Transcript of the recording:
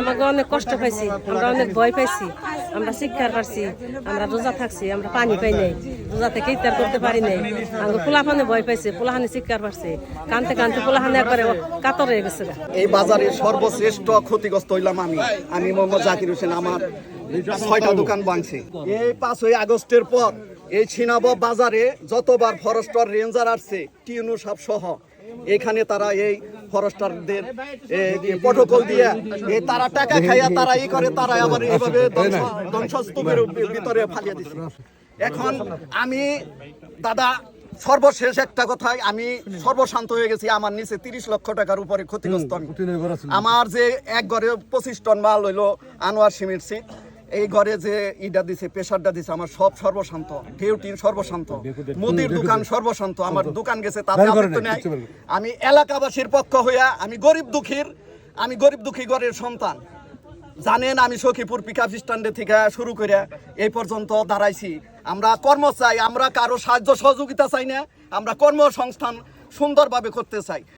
আমাকে অনেক কষ্ট পাইছি, আমরা অনেক ভয় পাইছি, আমরা শিক্ষার পারছি, আমরা রোজা থাকছি, আমরা পানি পাই নাই রোজা থেকে ইত্যার করতে পারি নাই। আমরা পোলাহানে ভয় পাইছে পোলাহানে শিক্ষার পারছে, কানতে কানতে পোলাহানে একবারে কাতর হয়ে গেছে এই বাজারে সর্বশ্রেষ্ঠ ক্ষতিগ্রস্ত হইলাম আমি। আমি মোহাম্মদ জাকির হোসেন আমার ছয়টা দোকান ভাঙছি। এই পাঁচই আগস্টের পর এই ছিনাব বাজারে যতবার ফরেস্টর রেঞ্জার আসছে টিউনু সাপ সহ এখানে তারা এই ফরেস্টারদের প্রটোকল দিয়ে এই তারা টাকা খাইয়া তারা ই করে তারা আবার এইভাবে ধ্বংসস্তূপের ভিতরে ফালিয়ে দিচ্ছে এখন আমি দাদা সর্বশেষ একটা কথাই আমি সর্বশান্ত হয়ে গেছি আমার নিচে তিরিশ লক্ষ টাকার উপরে ক্ষতিগ্রস্ত আমার যে এক ঘরে পঁচিশ টন মাল হইল আনোয়ার সিমেন্ট সিট এই ঘরে যে ইটা দিছে প্রেশারটা দিছে আমার সব সর্বশান্ত ডিউটির সর্বশান্ত মুদির দোকান সর্বশান্ত আমার দোকান গেছে তাতে আপত্তি নাই আমি এলাকাবাসীর পক্ষ হইয়া আমি গরিব দুঃখীর আমি গরিব দুঃখী ঘরের সন্তান। জানেন আমি সখীপুর পিক আপ স্ট্যান্ডে থেকে শুরু করে এই পর্যন্ত দাঁড়াইছি। আমরা কর্ম চাই আমরা কারও সাহায্য সহযোগিতা চাই না আমরা কর্মসংস্থান সুন্দরভাবে করতে চাই।